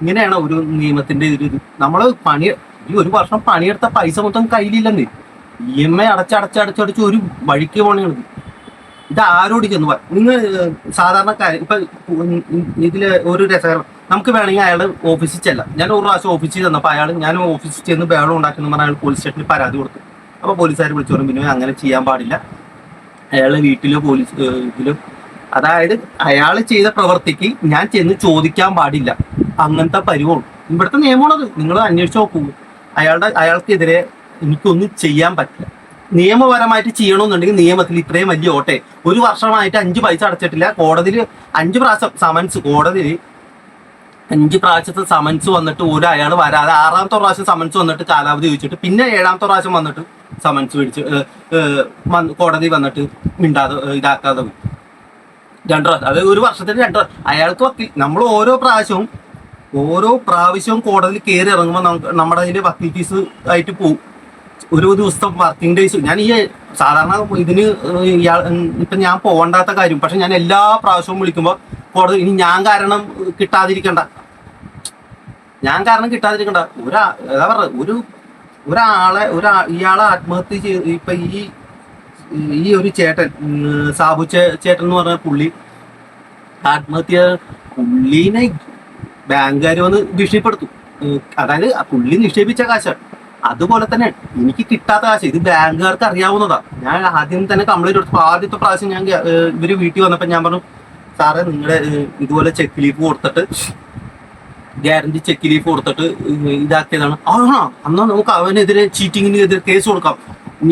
ഇങ്ങനെയാണ് ഒരു നിയമത്തിന്റെ ഒരു ഇത്. നമ്മൾ പണി ഈ ഒരു വർഷം പണിയെടുത്ത പൈസ മൊത്തം കയ്യിലില്ലെന്ന്. ഇ എം ഐ അടച്ചടച്ചടച്ചടച്ച് ഒരു വഴിക്ക് പോണത് ഇത് ആരോട് ചെന്ന് പറ നിങ്ങൾ സാധാരണക്കാർ ഇപ്പൊ ഇതിൽ ഒരു രസകരം നമുക്ക് വേണമെങ്കിൽ അയാൾ ഓഫീസിൽ ചെല്ലാം. ഞാൻ ഒരു പ്രാവശ്യം ഓഫീസിൽ ചെന്നപ്പോൾ അയാൾ ഞാൻ ഓഫീസിൽ ചെന്ന് ബഹളം ഉണ്ടാക്കുന്നു പറഞ്ഞാൽ അയാൾ പോലീസ് സ്റ്റേഷനിൽ പരാതി കൊടുത്തു. അപ്പൊ പോലീസുകാർ വിളിച്ചോളും പിന്നെ അങ്ങനെ ചെയ്യാൻ പാടില്ല. അയാളെ വീട്ടിലോ പോലീസ് ഇതിലും ഇതിലോ അതായത് അയാൾ ചെയ്ത പ്രവർത്തിക്ക് ഞാൻ ചെന്ന് ചോദിക്കാൻ പാടില്ല. അങ്ങനത്തെ പരിവമാണ് ഇവിടുത്തെ നിയമമാണത്. നിങ്ങൾ അന്വേഷിച്ച് നോക്കൂ. അയാളുടെ അയാൾക്കെതിരെ എനിക്കൊന്നും ചെയ്യാൻ പറ്റില്ല. നിയമപരമായിട്ട് ചെയ്യണമെന്നുണ്ടെങ്കിൽ നിയമത്തിൽ ഇത്രയും വലിയ ഓട്ടെ. ഒരു വർഷമായിട്ട് അഞ്ച് പൈസ അടച്ചിട്ടില്ല. കോടതിയിൽ അഞ്ച് പ്രാവശ്യം സമൻസ് കോടതിയിൽ അഞ്ച് പ്രാവശ്യത്തെ സമൻസ് വന്നിട്ട് ഒരു അയാൾ വരാതെ ആറാമത്തെ പ്രാവശ്യം സമൻസ് വന്നിട്ട് കാലാവധി ചോദിച്ചിട്ട് പിന്നെ ഏഴാമത്തെ പ്രാവശ്യം വന്നിട്ട് സമൻസ് വന്ന് കോടതി വന്നിട്ട് മിണ്ടാതെ ഇതാക്കാതെ രണ്ടു പ്രാവശ്യം അത് ഒരു വർഷത്തിന് രണ്ട് അയാൾക്ക് വക്കീൽ നമ്മൾ ഓരോ പ്രാവശ്യവും ഓരോ പ്രാവശ്യവും കോടതിയിൽ കയറി ഇറങ്ങുമ്പോൾ നമുക്ക് നമ്മുടെ അതിന്റെ വക്കീൽ ഫീസ് ആയിട്ട് പോകും ഒരു ദിവസത്തെ വർക്കിംഗ് ഡേയ്സ് ഞാൻ ഈ സാധാരണ ഇതിന് ഇപ്പൊ ഞാൻ പോകണ്ടാത്ത കാര്യം പക്ഷെ ഞാൻ എല്ലാ പ്രാവശ്യവും വിളിക്കുമ്പോൾ കോടതി ഇനി ഞാൻ കാരണം കിട്ടാതിരിക്കണ്ട. ഞാൻ കാരണം കിട്ടാതിരിക്കണ്ട. ഒരാ എന്താ പറയുക ഒരു ഒരാളെ ഒരാ ഇയാളെ ആത്മഹത്യ ചെയ്ത് ഇപ്പൊ ഈ ഈ ഒരു ചേട്ടൻ സാബു ചേട്ടൻ എന്ന് പറഞ്ഞ പുള്ളി ആത്മഹത്യ പുള്ളീനെ ബാങ്കുകാർ വന്ന് ഭീഷണിപ്പെടുത്തും. അതായത് പുള്ളി നിക്ഷേപിച്ച കാശാണ്. അതുപോലെ തന്നെ എനിക്ക് കിട്ടാത്ത കാശ്. ഇത് ബാങ്കുകാർക്ക് അറിയാവുന്നതാ. ഞാൻ ആദ്യം തന്നെ കംപ്ലൈന്റ് കൊടുത്തു. ആദ്യത്തെ പ്രാവശ്യം ഞാൻ ഇവർ വീട്ടിൽ വന്നപ്പോ ഞാൻ പറഞ്ഞു സാറേ നിങ്ങളെ ഇതുപോലെ ചെക്ക് ലീഫ് കൊടുത്തിട്ട് ഗ്യാരണ്ടി ചെക്ക് ലീഫ് കൊടുത്തിട്ട് ഇതാക്കിയതാണ്. ആണോ അന്നാ നമുക്ക് അവനെതിരെ ചീറ്റിങ്ങിനെതിരെ കേസ് കൊടുക്കാം.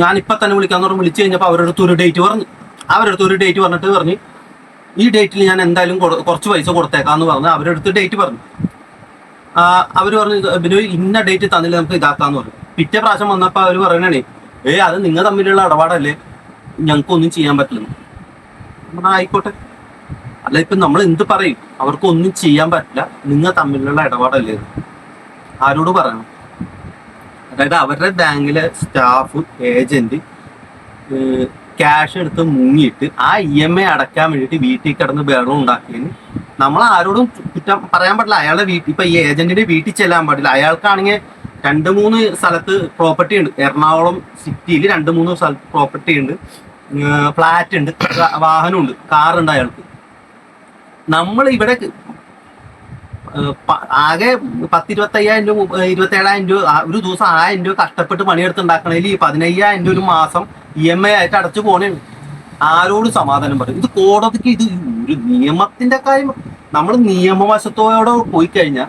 ഞാൻ ഇപ്പൊ തന്നെ വിളിക്കാന്ന് പറഞ്ഞു വിളിച്ചു കഴിഞ്ഞപ്പോൾ അവരുടെ അടുത്ത് ഒരു ഡേറ്റ് പറഞ്ഞു. അവരുടെ അടുത്ത് ഒരു ഡേറ്റ് പറഞ്ഞിട്ട് പറഞ്ഞു ഈ ഡേറ്റിൽ ഞാൻ എന്തായാലും കുറച്ച് പൈസ കൊടുത്തേക്കാന്ന് പറഞ്ഞു അവരുടെ അടുത്ത് ഡേറ്റ് പറഞ്ഞു. അവർ പറഞ്ഞു ബിനോയ് ഇന്ന ഡേറ്റ് തന്നില്ല നമുക്ക് ഇതാക്കാന്ന് പറഞ്ഞു. പിറ്റേ പ്രാവശ്യം വന്നപ്പോ അവർ പറയണേ ഏ അത് നിങ്ങൾ തമ്മിലുള്ള ഇടപാടല്ലേ? ഞങ്ങൾക്കൊന്നും ചെയ്യാൻ പറ്റില്ല. ആയിക്കോട്ടെ. അല്ല ഇപ്പൊ നമ്മൾ എന്ത് പറയും? അവർക്കൊന്നും ചെയ്യാൻ പറ്റില്ല. നിങ്ങൾ തമ്മിലുള്ള ഇടപാടല്ലേ ആരോട് പറയണം? അതായത് അവരുടെ ബാങ്കിലെ സ്റ്റാഫ് ഏജന്റ് ക്യാഷ് എടുത്ത് മുങ്ങിയിട്ട് ആ ഇ എം ഐ അടക്കാൻ വേണ്ടിയിട്ട് വീട്ടിൽ കിടന്ന് ബഹളം ഉണ്ടാക്കിയതിന് നമ്മൾ ആരോടും കുറ്റം പറയാൻ പാടില്ല അയാളുടെ വീട്ടിൽ ഇപ്പൊ ഈ ഏജന്റിന്റെ വീട്ടിൽ ചെല്ലാൻ പാടില്ല. അയാൾക്കാണെങ്കിൽ രണ്ട് മൂന്ന് സ്ഥലത്ത് പ്രോപ്പർട്ടി ഉണ്ട്. എറണാകുളം സിറ്റിയിൽ രണ്ട് മൂന്ന് സ്ഥലത്ത് പ്രോപ്പർട്ടി ഉണ്ട്. ഫ്ലാറ്റ് ഉണ്ട്. വാഹനം ഉണ്ട് അയാൾക്ക്. നമ്മൾ ഇവിടെ ആകെ പത്തിരുപത്തയ്യായിരം രൂപ ഇരുപത്തേഴായിരം രൂപ ഒരു ദിവസം ആയിരം രൂപ കഷ്ടപ്പെട്ട് പണിയെടുത്ത് ഉണ്ടാക്കണേൽ ഈ പതിനയ്യായിരം രൂപ ഒരു മാസം ഇ എം ഐ ആയിട്ട് അടച്ചു പോണേ ആരോട് സമാധാനം പറയും? ഇത് കോടതിക്ക് ഇത് ഒരു നിയമത്തിന്റെ കാര്യം നമ്മൾ നിയമവശത്തോടെ പോയി കഴിഞ്ഞാൽ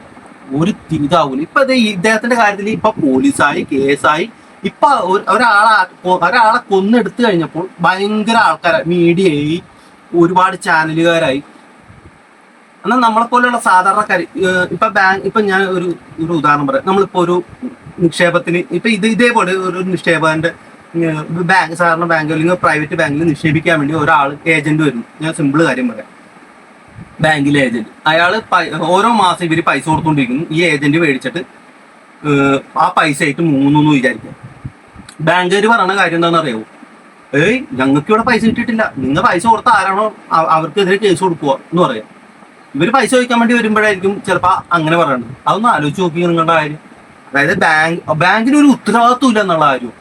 ഒരു തിരിതാവൂല ഇപ്പൊ ഇദ്ദേഹത്തിന്റെ കാര്യത്തിൽ ഇപ്പൊ പോലീസായി കേസായി. ഇപ്പൊ ഒരു- ഒരാളെ ഒരാളെ കൊന്നെടുത്തു കഴിഞ്ഞപ്പോൾ ഭയങ്കര ആൾക്കാരായി. മീഡിയയായി ഒരുപാട് ചാനലുകാരായി. എന്നാൽ നമ്മളെ പോലെയുള്ള സാധാരണക്കാർ ഇപ്പൊ ബാങ്ക് ഇപ്പൊ ഞാൻ ഒരു ഒരു ഉദാഹരണം പറയാം. നമ്മളിപ്പോ ഒരു നിക്ഷേപത്തിന് ഇപ്പൊ ഇത് ഇതേപോലെ ഒരു നിക്ഷേപകന്റെ ബാങ്ക് സാധാരണ ബാങ്ക് അല്ലെങ്കിൽ പ്രൈവറ്റ് ബാങ്കിൽ നിക്ഷേപിക്കാൻ വേണ്ടി ഒരാൾ ഏജന്റ് വരുന്നു. ഞാൻ സിമ്പിൾ കാര്യം പറയാം. ബാങ്കിലെ ഏജന്റ് അയാൾ ഓരോ മാസം ഇവർ പൈസ കൊടുത്തോണ്ടിരിക്കുന്നു. ഈ ഏജന്റ് മേടിച്ചിട്ട് ആ പൈസ ആയിട്ട് മൂന്നൊന്നും വിചാരിക്കാം. ബാങ്കുകാർ പറയുന്ന കാര്യം എന്താണെന്ന് അറിയാവോ ഏയ് ഞങ്ങൾക്ക് ഇവിടെ പൈസ കിട്ടിയിട്ടില്ല. നിങ്ങൾ പൈസ കൊടുത്ത ആരാണോ അവ- അവർക്കെതിരെ കേസ് കൊടുക്കുക എന്ന് പറയാം. ഇവർ പൈസ ചോദിക്കാൻ വേണ്ടി വരുമ്പോഴായിരിക്കും ചിലപ്പോ അങ്ങനെ പറയുന്നത് അതൊന്ന് ആലോചിച്ച് നോക്കി നിങ്ങളുടെ കാര്യം. അതായത് ബാങ്ക് ബാങ്കിന് ഒരു ഉത്തരവാദിത്വം ഇല്ല എന്നുള്ള കാര്യം.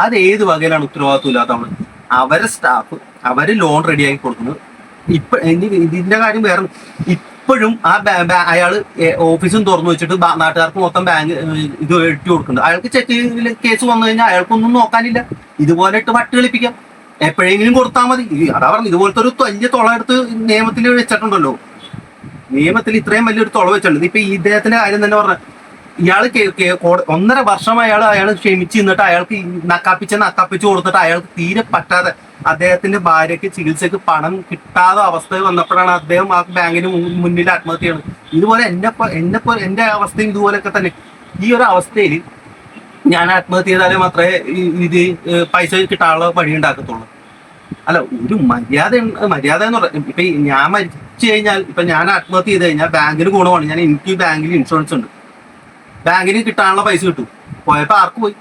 അത് ഏത് വകയിലാണ് ഉത്തരവാദിത്വം ഇല്ലാത്തവണ് അവരെ സ്റ്റാഫ് അവർ ലോൺ റെഡിയാക്കി കൊടുക്കുന്നത്. ഇപ്പൊ ഇതിന്റെ കാര്യം വേറെ ഇപ്പോഴും ആ അയാൾ ഓഫീസും തുറന്നു വെച്ചിട്ട് നാട്ടുകാർക്ക് മൊത്തം ബാങ്ക് ഇത് എഴുതി കൊടുക്കുന്നുണ്ട്. അയാൾക്ക് ചെക്ക് കേസ് വന്നു കഴിഞ്ഞാൽ അയാൾക്കൊന്നും നോക്കാനില്ല. ഇതുപോലെ ഇട്ട് വട്ട് കളിപ്പിക്കാം. എപ്പോഴെങ്കിലും കൊടുത്താൽ മതി. അതാ പറഞ്ഞു ഇതുപോലത്തെ ഒരു വലിയ തുള എടുത്ത് നിയമത്തിൽ വെച്ചിട്ടുണ്ടല്ലോ. നിയമത്തിൽ ഇത്രയും വലിയൊരു തുള വെച്ചിട്ടുണ്ട്. ഇപ്പൊ ഈ ഇദ്ദേഹത്തിന്റെ കാര്യം തന്നെ പറഞ്ഞ കോട- ഒന്നര വർഷം അയാൾ അയാൾ ക്ഷമിച്ച് നിന്നിട്ട് അയാൾക്ക് നക്കാപ്പിച്ച നക്കാപ്പിച്ച് കൊടുത്തിട്ട് അയാൾക്ക് തീരെ പറ്റാതെ അദ്ദേഹത്തിന്റെ ഭാര്യയ്ക്ക് ചികിത്സക്ക് പണം കിട്ടാതെ അവസ്ഥ വന്നപ്പോഴാണ് അദ്ദേഹം ആ ബാങ്കിന് മുന്നിൽ ആത്മഹത്യ ചെയ്യുന്നത് ഇതുപോലെ എന്നെ എന്നെ എന്റെ അവസ്ഥയും ഇതുപോലെയൊക്കെ തന്നെ. ഈ ഒരു അവസ്ഥയിൽ ഞാൻ ആത്മഹത്യ ചെയ്താലേ മാത്രമേ ഇത് പൈസ കിട്ടാനുള്ള വഴി ഉണ്ടാക്കത്തുള്ളൂ. അല്ല ഒരു മര്യാദ മര്യാദ എന്ന് പറയാം ഇപ്പൊ ഞാൻ മരിച്ചു കഴിഞ്ഞാൽ ഇപ്പൊ ഞാൻ ആത്മഹത്യ ചെയ്ത് കഴിഞ്ഞാൽ ബാങ്കിന് ഗുണമാണ്. ഞാൻ എനിക്ക് ബാങ്കിൽ ഇൻഷുറൻസ് ഉണ്ട്. ബാങ്കിന് കിട്ടാനുള്ള പൈസ കിട്ടും. പോയപ്പോ ആർക്ക് പോയി?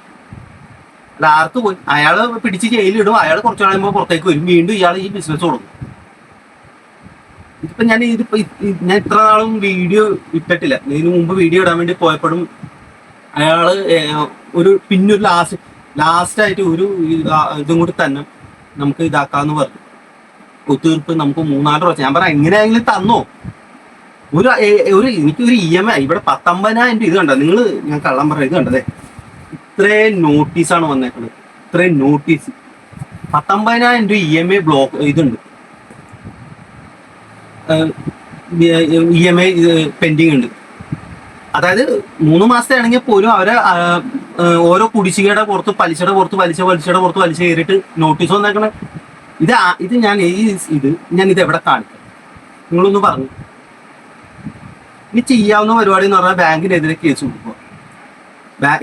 ആർക്ക് പോയി. അയാൾ പിടിച്ച് ജയിലിടും അയാൾ കുറച്ച് കഴിയുമ്പോൾ പുറത്തേക്ക് വരും. വീണ്ടും ഇയാൾ ഈ ബിസിനസ് തുടങ്ങും. ഇതിപ്പോ ഞാൻ ഇതിപ്പോ ഞാൻ ഇത്ര നാളും വീഡിയോ ഇട്ടിട്ടില്ല. ഇതിനു മുമ്പ് വീഡിയോ ഇടാൻ വേണ്ടി പോയപ്പോഴും അയാൾ ഒരു പിന്നൊരു ലാസ്റ്റ് ലാസ്റ്റ് ആയിട്ട് ഒരു ഇത് കൂടി തന്നെ നമുക്ക് ഇതാക്കാന്ന് പറഞ്ഞു. ഒത്തുതീർപ്പ് നമുക്ക് മൂന്നാൽ പ്രാവശ്യം. ഞാൻ പറയാം എങ്ങനെയാണെങ്കിലും തന്നോ? ഒരു ഒരു എനിക്ക് ഒരു ഇ എം ഐ ഇവിടെ പത്തൊമ്പതിനായിരം രൂപ ഇത് കണ്ടോ? നിങ്ങൾ ഞാൻ കള്ളം പറയാം ഇത് കണ്ടതേ? ഇത്രയും നോട്ടീസാണ് വന്നേക്കുന്നത് ഇത്രയും നോട്ടീസ് പത്തൊമ്പതിനായിരം രൂപ ഇ എം ഐ ബ്ലോക്ക് ഇതുണ്ട്. ഇ എം ഐ പെൻഡിങ് ഉണ്ട്. അതായത് മൂന്ന് മാസത്തെ ആണെങ്കിൽ പോലും അവരെ ഓരോ കുടിശ്ശികയുടെ പുറത്ത് പലിശയുടെ പുറത്ത് പലിശ പലിശയുടെ പുറത്ത് പലിശ കയറിയിട്ട് നോട്ടീസ് വന്നേക്കണേ. ഇത് ഇത് ഞാൻ ഈ ഇത് ഞാൻ ഇത് എവിടെ കാണിക്കാം? നിങ്ങളൊന്ന് പറഞ്ഞു. ഇനി ചെയ്യാവുന്ന പരിപാടി എന്ന് പറഞ്ഞാൽ ബാങ്കിനെതിരെ കേസ് കൊടുക്കുക.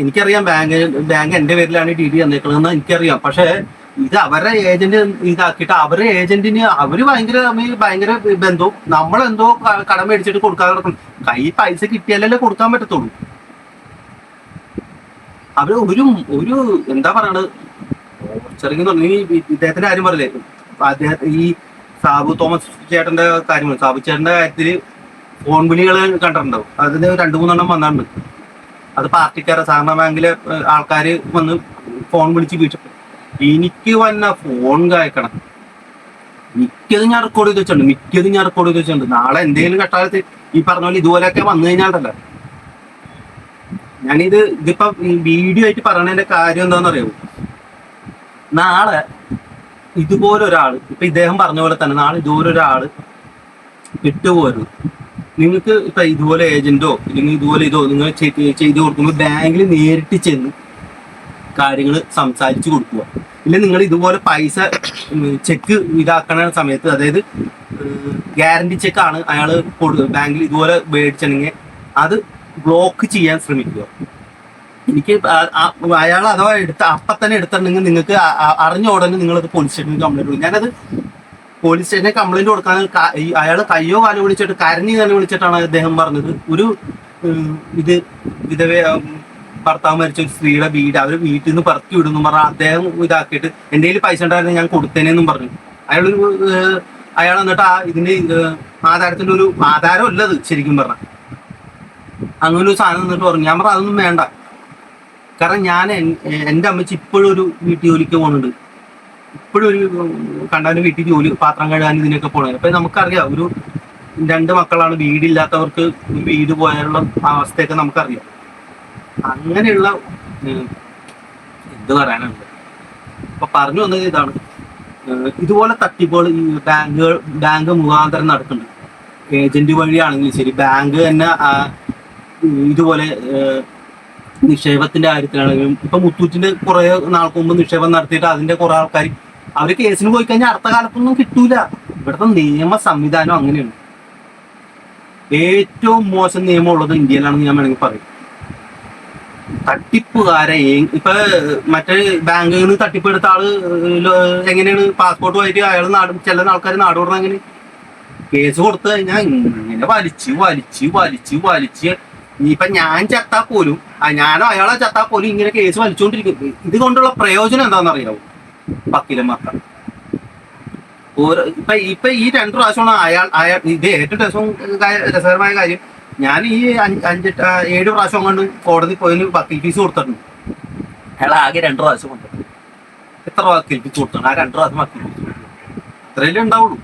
എനിക്കറിയാം ബാങ്ക് ബാങ്ക് എന്റെ പേരിലാണ് ഡി ഡി തന്നേക്കണമെന്ന് എനിക്കറിയാം. പക്ഷെ ഇത് അവരുടെ ഏജന്റ് ഇതാക്കിയിട്ട് അവരുടെ ഏജന്റിന് അവർ ഭയങ്കര ഭയങ്കര ബന്ധവും നമ്മളെന്തോ കടം മേടിച്ചിട്ട് കൊടുക്കാതെ നടക്കണം കൈ പൈസ കിട്ടിയാലല്ലേ കൊടുക്കാൻ പറ്റത്തുള്ളൂ. അവർ ഒരു ഒരു എന്താ പറയണത്? ചെറിയ ഈ ഇദ്ദേഹത്തിന്റെ കാര്യം പറയില്ലേ? അദ്ദേഹം ഈ സാബു തോമസ് ചേട്ടന്റെ കാര്യം സാബു ചേട്ടന്റെ കാര്യത്തിൽ ഫോൺ വിളികൾ കണ്ടിട്ടുണ്ടാവും. അതിന് രണ്ടു മൂന്നെണ്ണം വന്നിട്ടുണ്ട്. അത് പാർട്ടിക്കാരെ സഹകരണ ബാങ്കിലെ ആൾക്കാർ വന്ന് ഫോൺ വിളിച്ച് വീട്ടിൽ എനിക്ക് വന്ന ഫോൺ കായ്ക്കണം. മിക്കതും ഞാൻ റെക്കോർഡ് ചെയ്ത് വെച്ചിട്ടുണ്ട്. മിക്കതും ഞാൻ റെക്കോർഡ് ചെയ്ത് വെച്ചിട്ടുണ്ട്. നാളെ എന്തെങ്കിലും കട്ടാലത്ത് ഈ പറഞ്ഞ പോലെ ഇതുപോലെയൊക്കെ വന്നു കഴിഞ്ഞാലല്ല ഞാനിത് ഇതിപ്പോ വീഡിയോ ആയിട്ട് പറയണതിന്റെ കാര്യം എന്താണെന്ന് അറിയാമോ നാളെ ഇതുപോലെ ഒരാൾ ഇപ്പൊ ഇദ്ദേഹം പറഞ്ഞ പോലെ തന്നെ നാളെ ഇതുപോലെ ഒരാൾ വിട്ടുപോരുന്നു നിങ്ങൾക്ക് ഇപ്പൊ ഇതുപോലെ ഏജന്റോ അല്ലെങ്കിൽ ഇതുപോലെ ഇതോ നിങ്ങൾ ചെയ്ത് കൊടുക്കുമ്പോൾ ബാങ്കിൽ നേരിട്ട് ചെന്ന് കാര്യങ്ങൾ സംസാരിച്ചു കൊടുക്കുക. ഇല്ല നിങ്ങൾ ഇതുപോലെ പൈസ ചെക്ക് ഇതാക്കണ സമയത്ത് അതായത് ഗ്യാരണ്ടി ചെക്ക് ആണ് അയാൾ ബാങ്കിൽ ഇതുപോലെ മേടിച്ചിട്ടുണ്ടെങ്കിൽ അത് ബ്ലോക്ക് ചെയ്യാൻ ശ്രമിക്കുക. എനിക്ക് അയാൾ അഥവാ എടുത്ത അപ്പൊ തന്നെ എടുത്തിട്ടുണ്ടെങ്കിൽ നിങ്ങൾക്ക് അറിഞ്ഞ ഉടനെ നിങ്ങളത് പോലീസ് സ്റ്റേഷനിൽ കംപ്ലൈന്റ് കൊടുക്കും. ഞാനത് പോലീസ് സ്റ്റേഷനെ കംപ്ലൈന്റ് കൊടുക്കാൻ അയാൾ കയ്യോ കാലോ വിളിച്ചിട്ട് കരഞ്ഞി തന്നെ വിളിച്ചിട്ടാണ് അദ്ദേഹം പറഞ്ഞത്. ഒരു ഇത് വിധവേ ഭർത്താവ് മരിച്ച ഒരു സ്ത്രീയുടെ വീട് അവർ വീട്ടിൽ നിന്ന് പറത്തി വിടുന്നു പറഞ്ഞാൽ അദ്ദേഹം ഇതാക്കിയിട്ട് എന്റെ കയ്യിൽ പൈസ ഉണ്ടായിരുന്നു ഞാൻ കൊടുത്തേനെന്നും പറഞ്ഞു. അയാൾ അയാൾ എന്നിട്ട് ആ ഇതിന്റെ ആധാരത്തിന്റെ ഒരു ആധാരം അല്ലത് ശരിക്കും പറഞ്ഞ. അങ്ങനെ ഒരു സാധനം എന്നിട്ട് പറഞ്ഞു. ഞാൻ പറഞ്ഞു അതൊന്നും വേണ്ട. കാരണം ഞാൻ എൻ- എന്റെ അമ്മച്ചി ഇപ്പോഴും ഒരു വീട്ടിൽ ജോലിക്ക് പോകുന്നുണ്ട്. ഇപ്പോഴും ഒരു കണ്ടാലും വീട്ടിൽ ജോലി പാത്രം കഴുകാൻ ഇതിനൊക്കെ പോകണം അപ്പൊ നമുക്കറിയാം ഒരു രണ്ട് മക്കളാണ് വീടില്ലാത്തവർക്ക് വീട് പോയാലുള്ള അവസ്ഥയൊക്കെ നമുക്കറിയാം. അങ്ങനെയുള്ള എന്ത് പറയാനുണ്ട്? അപ്പൊ പറഞ്ഞു വന്നത് ഇതാണ്. ഇതുപോലെ തട്ടിപ്പുകൾ ഈ ബാങ്കുകൾ ബാങ്ക് മുഖാന്തരം നടക്കുന്നുണ്ട്. ഏജന്റ് വഴിയാണെങ്കിലും ശരി ബാങ്ക് തന്നെ ഇതുപോലെ നിക്ഷേപത്തിന്റെ കാര്യത്തിലാണെങ്കിലും ഇപ്പൊ മുത്തൂറ്റിന്റെ കുറെ നാൾക്ക് മുമ്പ് നിക്ഷേപം നടത്തിയിട്ട് അതിന്റെ കുറെ ആൾക്കാർ അവർ കേസിന് പോയി കഴിഞ്ഞാൽ അടുത്ത കാലത്തൊന്നും കിട്ടൂല. ഇവിടുത്തെ നിയമ സംവിധാനം അങ്ങനെയാണ് ഏറ്റവും മോശം നിയമം ഉള്ളത് ഇന്ത്യയിലാണെന്ന് ഞാൻ വേണമെങ്കിൽ പറയും. തട്ടിപ്പുകാരെ ഇപ്പൊ മറ്റേ ബാങ്കിൽ നിന്ന് തട്ടിപ്പെടുത്ത ആൾ എങ്ങനെയാണ് പാസ്പോർട്ട് പോയിട്ട് അയാൾ നാട് ചില ആൾക്കാർ നാട് വിടണം എങ്ങനെ? കേസ് കൊടുത്തു കഴിഞ്ഞാൽ ഇങ്ങനെ വലിച്ച് വലിച്ച് വലിച്ച് വലിച്ച്. ഇനിയിപ്പൊ ഞാൻ ചത്താ പോലും ഞാനോ അയാളോ ചത്താ പോലും ഇങ്ങനെ കേസ് വലിച്ചുകൊണ്ടിരിക്കും ഇത് കൊണ്ടുള്ള പ്രയോജനം എന്താണെന്ന് അറിയാവോ വക്കീലന്മാർക്ക് ഓരോ ഇപ്പൊ ഇപ്പൊ ഈ രണ്ടു പ്രാവശ്യമാണ് അയാൾ അയാൾ ഇത് ഏറ്റവും രസവും രസകരമായ കാര്യം ഞാൻ ഈ അഞ്ച് ഏഴു പ്രാവശ്യം കൊണ്ട് കോടതി പോയതിന് വക്കീൽ ഫീസ് കൊടുത്തിട്ടുണ്ട്. അയാൾ ആകെ രണ്ടു പ്രാവശ്യം കൊണ്ട്. എത്ര വക്കീൽ ഫീസ് കൊടുത്താണ് ആ രണ്ടു പ്രാവശ്യം വക്കീൽ ഫീസ് ഇത്രയല്ലേ ഉണ്ടാവുള്ളൂ.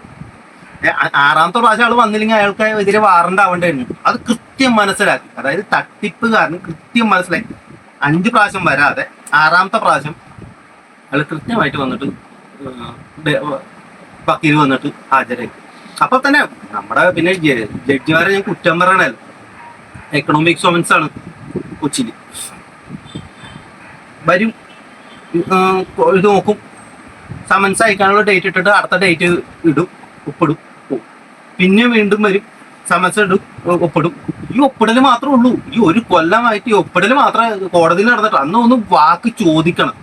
ആറാമത്തെ പ്രാവശ്യം ആൾ വന്നില്ലെങ്കിൽ അയാൾക്ക് എതിരെ വാറണ്ട് ആവേണ്ടതായിരുന്നു അത് കൃത്യം മനസ്സിലാക്കി. അതായത് തട്ടിപ്പുകാരന് കൃത്യം മനസ്സിലാക്കി. അഞ്ച് പ്രാവശ്യം വരാതെ ആറാമത്തെ പ്രാവശ്യം അയാൾ കൃത്യമായിട്ട് വന്നിട്ട് വക്കീൽ വന്നിട്ട് ഹാജരായി. അപ്പൊ തന്നെ നമ്മുടെ പിന്നെ ജഡ്ജിമാരെ ഞാൻ കുറ്റം പറയണല്ലോ എക്കണോമിക് സോമൻസ് ആണ് കൊച്ചിയിൽ വരും. ഇത് നോക്കും. സമൻസ് അയക്കാനുള്ള ഡേറ്റ് ഇട്ടിട്ട് അടുത്ത ഡേറ്റ് ഇടും ഒപ്പിടും. പിന്നെ വീണ്ടും വരും. സമൻസ് ഇടും ഒപ്പിടും. ഈ ഒപ്പിടൽ മാത്രമേ ഉള്ളൂ. ഈ ഒരു കൊല്ലമായിട്ട് ഈ ഒപ്പിടൽ മാത്രമേ കോടതിയിൽ നടന്നിട്ട് അന്ന് ഒന്ന് വാക്ക് ചോദിക്കണം.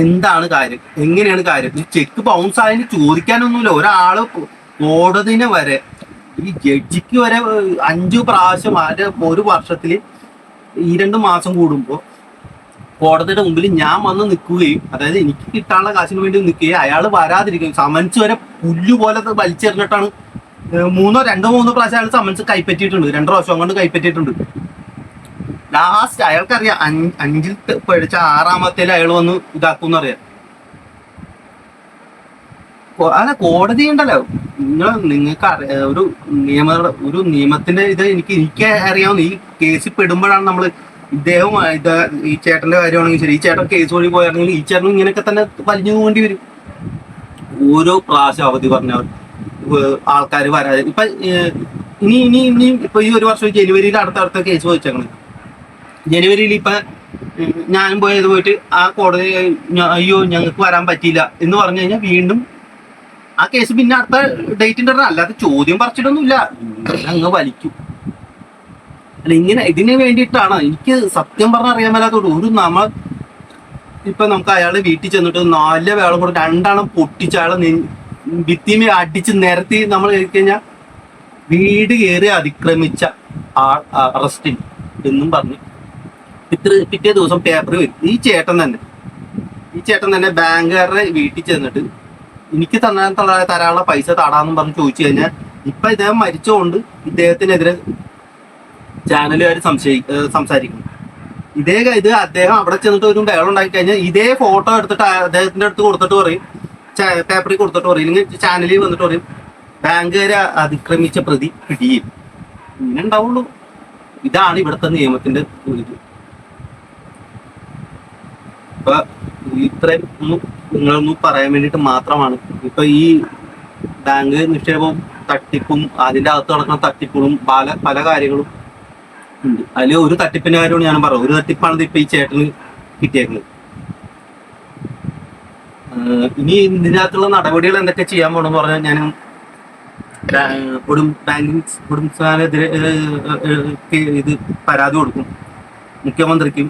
എന്താണ് കാര്യം? എങ്ങനെയാണ് കാര്യം? ഈ ചെക്ക് ബൗൺസ് ആയതിന് ചോദിക്കാനൊന്നുമില്ല. ഒരാൾ കോടതിനെ വരെ ഈ ജഡ്ജിക്ക് വരെ അഞ്ചു പ്രാവശ്യം ആരുടെ ഒരു വർഷത്തിൽ ഈ രണ്ട് മാസം കൂടുമ്പോ കോടതിയുടെ മുമ്പിൽ ഞാൻ വന്ന് നിൽക്കുകയും അതായത് എനിക്ക് കിട്ടാനുള്ള കാശിന് വേണ്ടി നിൽക്കുകയും അയാൾ വരാതിരിക്കുകയും സമൻസ് വരെ പുല്ലുപോലെ വലിച്ചെറിഞ്ഞിട്ടാണ് മൂന്നോ രണ്ടോ മൂന്നോ പ്രാവശ്യം അയാൾ സമൻസ് കൈപ്പറ്റിയിട്ടുണ്ട്. രണ്ടു പ്രാവശ്യം കൊണ്ട് കൈപ്പറ്റിയിട്ടുണ്ട്. ലാസ്റ്റ് അയാൾക്കറിയാം. അഞ്ച് അഞ്ചിൽ പഠിച്ച ആറാമത്തേൽ അയാൾ വന്ന് ഇതാക്കും അറിയാം അല്ല കോടതി ഉണ്ടല്ലോ. നിങ്ങൾ നിങ്ങൾക്ക് ഒരു നിയമ ഒരു നിയമത്തിന്റെ ഇത് എനിക്ക് എനിക്ക് അറിയാവുന്ന ഈ കേസിൽ പെടുമ്പോഴാണ് നമ്മൾ ഇദ്ദേഹം ഇത് ഈ ചേട്ടന്റെ കാര്യമാണെങ്കിൽ ശരി. ഈ ചേട്ടൻ കേസ് വഴി പോയാണെങ്കിൽ ഈ ചേട്ടനും ഇങ്ങനെയൊക്കെ തന്നെ വലിഞ്ഞു പോകേണ്ടി വരും. ഓരോ പ്രാവശ്യം അവധി പറഞ്ഞവർ ആൾക്കാർ വരാതെ. ഇപ്പൊ ഇനി ഇനി ഇനി ഇപ്പൊ ഈ ഒരു വർഷം ജനുവരിയിൽ അടുത്ത അടുത്ത കേസ് വെച്ചേക്കണം ജനുവരിയിൽ ഇപ്പൊ ഞാനും പോയത് പോയിട്ട് ആ കോടതി അയ്യോ ഞങ്ങൾക്ക് വരാൻ പറ്റിയില്ല എന്ന് പറഞ്ഞു കഴിഞ്ഞാൽ വീണ്ടും ആ കേസ് പിന്നെ അടുത്ത ഡേറ്റിന്റെ അല്ലാതെ ചോദ്യം പറിച്ചിട്ടൊന്നുമില്ല. അങ്ങ് വലിക്കും. അല്ല ഇങ്ങനെ ഇതിന് വേണ്ടിയിട്ടാണ്. എനിക്ക് സത്യം പറഞ്ഞ അറിയാൻ മേലാത്തോട് ഒരു നമ്മൾ ഇപ്പൊ നമുക്ക് അയാളെ വീട്ടിൽ ചെന്നിട്ട് നാല് വേളം കൂടെ രണ്ടാളും പൊട്ടിച്ച് അയാളെ ഭിത്തിമേ അടിച്ച് നിരത്തി നമ്മൾ കഴിഞ്ഞാൽ വീട് കയറി അതിക്രമിച്ച ആ അറസ്റ്റിൽ എന്നും പറഞ്ഞ് പിറ്റേ പിറ്റേ ദിവസം പേപ്പർ വരും. ഈ ചേട്ടൻ തന്നെ. ഈ ചേട്ടൻ തന്നെ ബാങ്കുകാരുടെ വീട്ടിൽ ചെന്നിട്ട് എനിക്ക് തള്ള- തരാനുള്ള പൈസ തടാന്നും പറഞ്ഞ് ചോദിച്ചു കഴിഞ്ഞാൽ ഇപ്പൊ ഇദ്ദേഹം മരിച്ചുകൊണ്ട് ഇദ്ദേഹത്തിനെതിരെ ചാനലുകാർ സംശയി സംസാരിക്കും ഇതേ ഇത് അദ്ദേഹം അവിടെ ചെന്നിട്ട് ഒരു ബേളം ഉണ്ടാക്കി കഴിഞ്ഞാൽ ഇതേ ഫോട്ടോ എടുത്തിട്ട് അദ്ദേഹത്തിന്റെ അടുത്ത് കൊടുത്തിട്ട് പറയും. പേപ്പറിൽ കൊടുത്തിട്ട് പറയും. ഇല്ലെങ്കിൽ ചാനലിൽ വന്നിട്ട് പറയും ബാങ്കുകാരെ അതിക്രമിച്ച പ്രതി പിടിയിൽ. ഇങ്ങനെ ഉണ്ടാവുള്ളൂ. ഇതാണ് ഇവിടുത്തെ നിയമത്തിന്റെ ഒരു ഇപ്പൊ ഇത്രയും ഒന്ന് നിങ്ങളൊന്ന് പറയാൻ വേണ്ടിയിട്ട് മാത്രമാണ്. ഇപ്പൊ ഈ ബാങ്ക് നിക്ഷേപവും തട്ടിപ്പും അതിന്റെ അകത്ത് നടക്കുന്ന തട്ടിപ്പുകളും പല പല കാര്യങ്ങളും ഉണ്ട്. അതിൽ ഒരു തട്ടിപ്പിന്റെ കാര്യമാണ് ഞാൻ പറയുന്നത് ഒരു തട്ടിപ്പാണ് ഇപ്പൊ ഈ ചേട്ടന് കിട്ടിയേക്കുന്നത്. ഇനി ഇതിനകത്തുള്ള നടപടികൾ എന്തൊക്കെ ചെയ്യാൻ പോകണമെന്ന് പറഞ്ഞാൽ ഞാൻ കൊടും ബാങ്കിങ് ഉടുംസാനെതിരെ ഇത് പരാതി കൊടുക്കും. മുഖ്യമന്ത്രിക്കും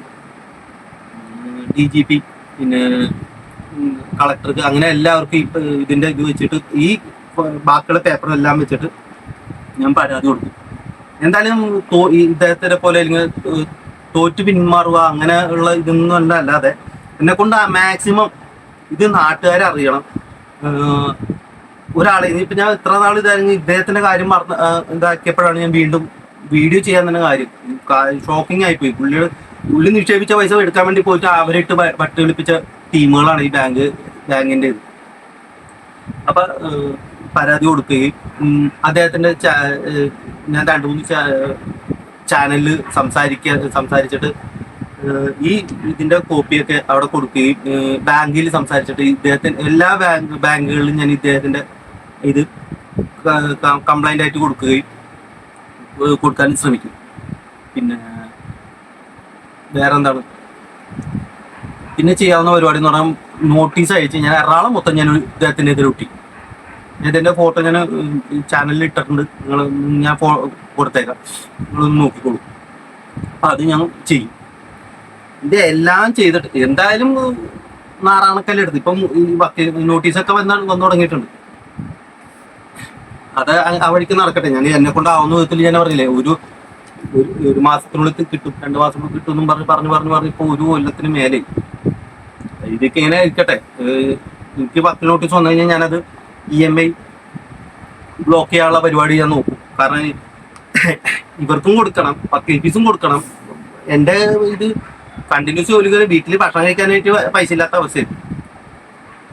ഡി ജി പി പിന്നെ കളക്ടർക്ക് അങ്ങനെ എല്ലാവർക്കും ഇപ്പൊ ഇതിന്റെ ഇത് വെച്ചിട്ട് ഈ ബാക്കിയുള്ള പേപ്പറെല്ലാം വെച്ചിട്ട് ഞാൻ പരാതി കൊടുക്കും എന്തായാലും ഇദ്ദേഹത്തിനെ പോലെ അല്ലെങ്കിൽ തോറ്റ് പിന്മാറുക അങ്ങനെ ഉള്ള ഇതൊന്നും അല്ല അല്ലാതെ എന്നെ കൊണ്ട് മാക്സിമം ഇത് നാട്ടുകാരെ അറിയണം. ഒരാളെ ഇനിയിപ്പോ ഞാൻ ഇത്ര നാൾ ഇതായിരുന്നു ഇദ്ദേഹത്തിന്റെ കാര്യം മറന്ന് ഇതാക്കിയപ്പോഴാണ് ഞാൻ വീണ്ടും വീഡിയോ ചെയ്യാൻ തന്നെ കാര്യം. ഷോക്കിംഗ് ആയിപ്പോയി. പുള്ളി പുള്ളി നിക്ഷേപിച്ച പൈസ എടുക്കാൻ വേണ്ടി പോയിട്ട് അവരിട്ട് വട്ടി കളിപ്പിച്ച ടീമുകളാണ് ഈ ബാങ്ക് ബാങ്കിന്റെ. അപ്പൊ പരാതി കൊടുക്കുകയും അദ്ദേഹത്തിന്റെ ഞാൻ രണ്ടു മൂന്ന് ചാനലിൽ സംസാരിക്ക സംസാരിച്ചിട്ട് ഈ ഇതിന്റെ കോപ്പിയൊക്കെ അവിടെ കൊടുക്കുകയും ബാങ്കിൽ സംസാരിച്ചിട്ട് ഇദ്ദേഹത്തിന് എല്ലാ ബാങ്ക് ബാങ്കുകളിലും ഞാൻ ഇദ്ദേഹത്തിന്റെ ഇത് കംപ്ലൈന്റ് ആയിട്ട് കൊടുക്കുകയും കൊടുക്കാൻ ശ്രമിക്കും. പിന്നെ വേറെ എന്താണ് പിന്നെ ചെയ്യാവുന്ന പരിപാടി എന്ന് പറഞ്ഞാൽ നോട്ടീസ് അയച്ച് ഞാൻ എറണാകുളം മൊത്തം ഞാൻ ഇദ്ദേഹത്തിനെതിരെ ഒട്ടി ഇതിന്റെ ഫോട്ടോ ഞാൻ ചാനലിൽ ഇട്ടിട്ടുണ്ട്. നിങ്ങൾ ഞാൻ കൊടുത്തേക്കാം. നിങ്ങളൊന്ന് നോക്കിക്കോളൂ. അപ്പൊ അത് ഞാൻ ചെയ്യും. ഇത് എല്ലാം ചെയ്തിട്ട് എന്തായാലും നാറാണക്കല്ലെടുത്ത് ഇപ്പം ഈ വക്കീൽ നോട്ടീസൊക്കെ വന്ന് വന്നു തുടങ്ങിയിട്ടുണ്ട്. അത് ആ വഴിക്ക് നടക്കട്ടെ. ഞാൻ എന്നെ കൊണ്ടാവുന്ന വിധത്തിൽ ഞാൻ പറഞ്ഞില്ലേ ഒരു ഒരു ഒരു മാസത്തിനുള്ളിൽ കിട്ടും. രണ്ട് മാസത്തിനുള്ളിൽ കിട്ടും എന്നും പറഞ്ഞ് പറഞ്ഞു പറഞ്ഞു പറഞ്ഞ് ഇപ്പൊ ഒരു കൊല്ലത്തിന് മേലെ. ഇതൊക്കെ ഇങ്ങനെ ഇരിക്കട്ടെ. എനിക്ക് പത്ത് നോട്ടീസ് വന്നു കഴിഞ്ഞാൽ ഞാനത് ഇ എം ഐ ബ്ലോക്ക് ചെയ്യാനുള്ള പരിപാടി ഞാൻ നോക്കും. കാരണം ഇവർക്കും കൊടുക്കണം പത്ത് എൽ കൊടുക്കണം. എന്റെ ഇത് കണ്ടിന്യൂസ് ജോലി കയറി വീട്ടിൽ ഭക്ഷണം കഴിക്കാനായിട്ട് പൈസ ഇല്ലാത്ത അവസ്ഥയാണ്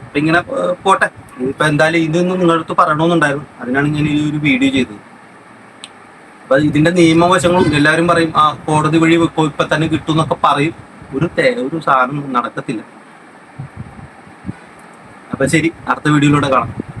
അപ്പൊ ഇങ്ങനെ പോട്ടെ. ഇപ്പൊ എന്തായാലും ഇതൊന്നും നിങ്ങളടുത്ത് പറയണമെന്നുണ്ടായിരുന്നു അതിനാണ് ഞാൻ ഈ ഒരു വീഡിയോ ചെയ്തത്. അപ്പൊ ഇതിന്റെ നിയമവശങ്ങളും എല്ലാവരും പറയും ആ കോടതി വഴി വെക്കോ ഇപ്പൊ തന്നെ കിട്ടും എന്നൊക്കെ പറയും. ഒരു ഒരു സാധനം നടക്കത്തില്ല. അപ്പൊ ശരി അടുത്ത വീഡിയോയിലൂടെ കാണാം.